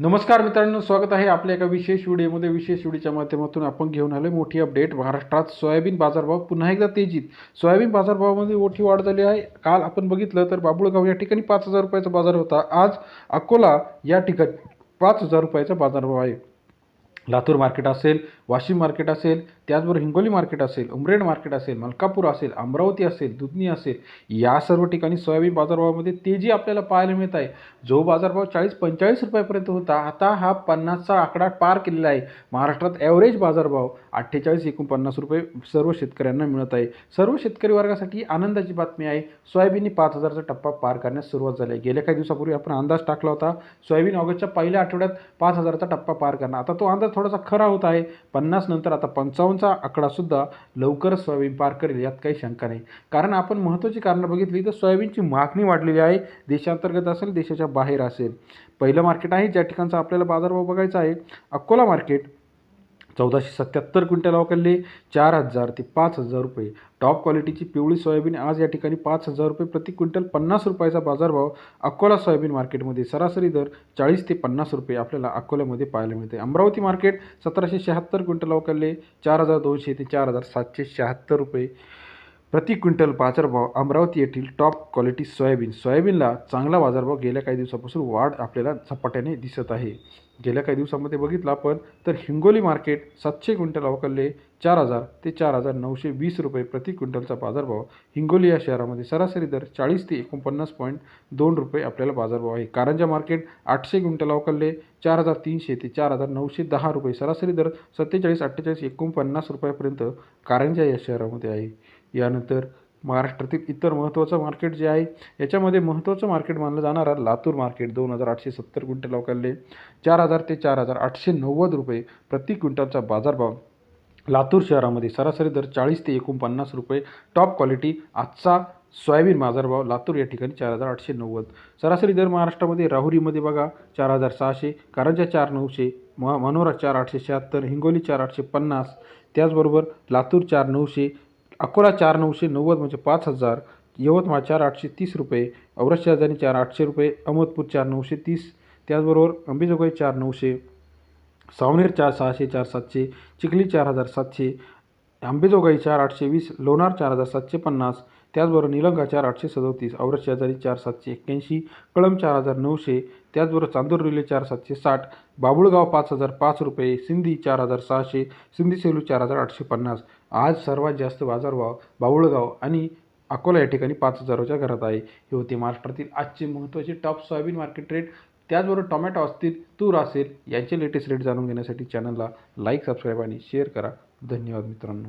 नमस्कार मित्रांनो स्वागत आहे आपल्या एका विशेष व्हिडिओमध्ये. विशेष व्हिडिओच्या माध्यमातून आपण घेऊन आलो मोठी अपडेट महाराष्ट्रात सोयाबीन बाजारभाव पुन्हा एकदा तेजीत. सोयाबीन बाजारभावामध्ये मोठी वाढ झाली आहे. काल आपण बघितलं तर बाबुळगाव या ठिकाणी पाच हजार रुपयाचा बाजार होता. आज अकोला या ठिकाणी पाच हजार रुपयाचा बाजारभाव आहे. लातूर मार्केट असेल वाशिम मार्केट असेल त्याचबरोबर हिंगोली मार्केट असेल उमरेड मार्केट असेल मलकापूर असेल अमरावती असेल दुधनी असेल या सर्व ठिकाणी सोयाबीन बाजारभावामध्ये तेजी आपल्याला पाहायला मिळत आहे जो बाजारभाव चाळीस पंचेचाळीस रुपयापर्यंत होता आता हा पन्नासचा आकडा पार केलेला आहे. महाराष्ट्रात ॲव्हरेज बाजारभाव अठ्ठेचाळीस एकोणपन्नास रुपये सर्व शेतकऱ्यांना मिळत आहे. सर्व शेतकरी वर्गासाठी आनंदाची बातमी आहे सोयाबीनने पाच हजारचा टप्पा पार करण्यास सुरुवात झाली आहे. गेल्या काही दिवसापूर्वी आपण अंदाज टाकला होता सोयाबीन ऑगस्टच्या पहिल्या आठवड्यात पाच हजाराचा टप्पा पार करणार. आता तो अंदाज थोडासा खरा होत आहे पन्नास नंतर आता पंचावन्नचा आकडासुद्धा लवकर सोयाबीन पार करेल यात काही शंका नाही. कारण आपण महत्त्वाची कारणं बघितली तर सोयाबीनची मागणी वाढलेली आहे देशांतर्गत असेल देशाच्या बाहेर असेल. पहिलं मार्केट आहे ज्या ठिकाणचा आपल्याला बाजारभाव बघायचा आहे अकोला मार्केट चौदाशे सत्याहत्तर क्विंटल अवकलले चार हजार ते पाच हजार रुपये. टॉप क्वालिटीची पिवळी सोयाबीन आज या ठिकाणी पाच हजार रुपये प्रति क्विंटल पन्नास रुपयाचा बाजारभाव अकोला सोयाबीन मार्केटमध्ये सरासरी दर चाळीस ते पन्नास रुपये आपल्याला अकोल्यामध्ये पाहायला मिळते. अमरावती मार्केट सतराशे शहात्तर क्विंटल अवकलले चार हजार दोनशे ते चार हजार सातशे शहात्तर रुपये. प्रति क्विंटल बाजारभाव अमरावती येथील टॉप क्वालिटी सोयाबीन. सोयाबीनला चांगला बाजारभाव गेल्या काही दिवसापासून वाढ आपल्याला झपाट्याने दिसत आहे. गेल्या काही दिवसामध्ये बघितलं आपण तर हिंगोली मार्केट सातशे क्विंटल अवकलले चार हजार ते चार हजार नऊशे वीस रुपये प्रति क्विंटलचा बाजारभाव. हिंगोली या शहरामध्ये सरासरी दर चाळीस ते एकोणपन्नास पॉईंट दोन रुपये आपल्याला बाजारभाव आहे. कारंजा मार्केट आठशे क्विंटल अवकलले चार हजार तीनशे ते चार हजार नऊशे दहा रुपये सरासरी दर सत्तेचाळीस अठ्ठेचाळीस एकोणपन्नास रुपयापर्यंत कारंजा या शहरामध्ये आहे. यानंतर महाराष्ट्रातील इतर महत्त्वाचं मार्केट जे आहे याच्यामध्ये महत्त्वाचं मार्केट मानलं जाणारा लातूर मार्केट दोन हजार आठशे सत्तर क्विंटल अवकालले चार हजार ते चार हजार आठशे नव्वद रुपये प्रति क्विंटलचा बाजारभाव. लातूर शहरामध्ये सरासरी दर चाळीस ते एकोणपन्नास रुपये. टॉप क्वालिटी आजचा सोयाबीन बाजारभाव लातूर या ठिकाणी चार हजार आठशे नव्वद. सरासरी दर महाराष्ट्रामध्ये राहुरीमध्ये बघा चार हजार सहाशे. कारंजा चार नऊशे. म मनोरा चार आठशे शहात्तर. हिंगोली चार आठशे पन्नास. त्याचबरोबर लातूर चार नऊशे. अकोला चार नऊशे नव्वद म्हणजे पाच हजार यवतमाळ चार आठशे तीस रुपये औरंगाबाद शहाजानी चार आठशे रुपये अहमदपूर चार नऊशे तीस त्याचबरोबर अंबेजोगाई चार नऊशे सावनेर चार सहाशे चार सातशे चिखली चार हजार सातशे आंबेजोगाई चार आठशे वीस लोणार चार हजार सातशे पन्नास त्याचबरोबर निलंगा चार आठशे सदोतीस औरत शेजारी चार सातशे एक्क्याऐंशी कळम चार हजार नऊशे त्याचबरोबर चांदूर चार सातशे साठ बाबुळगाव पाच हजार पाच रुपये सिंधी चार हजार सहाशे सिंधी सेलू चार हजार आठशे पन्नास. आज सर्वात जास्त बाजारभाव बाबुळगाव आणि अकोला या ठिकाणी पाच हजाराच्या घरात आहे. हे होते महाराष्ट्रातील आजचे महत्त्वाचे टॉप सोयाबीन मार्केट रेट त्याचबरोबर टोमॅटो असतील तूर असेल यांचे लेटेस्ट रेट जाणून घेण्यासाठी चॅनलला लाईक सबस्क्राईब आणि शेअर करा. धन्यवाद मित्रांनो.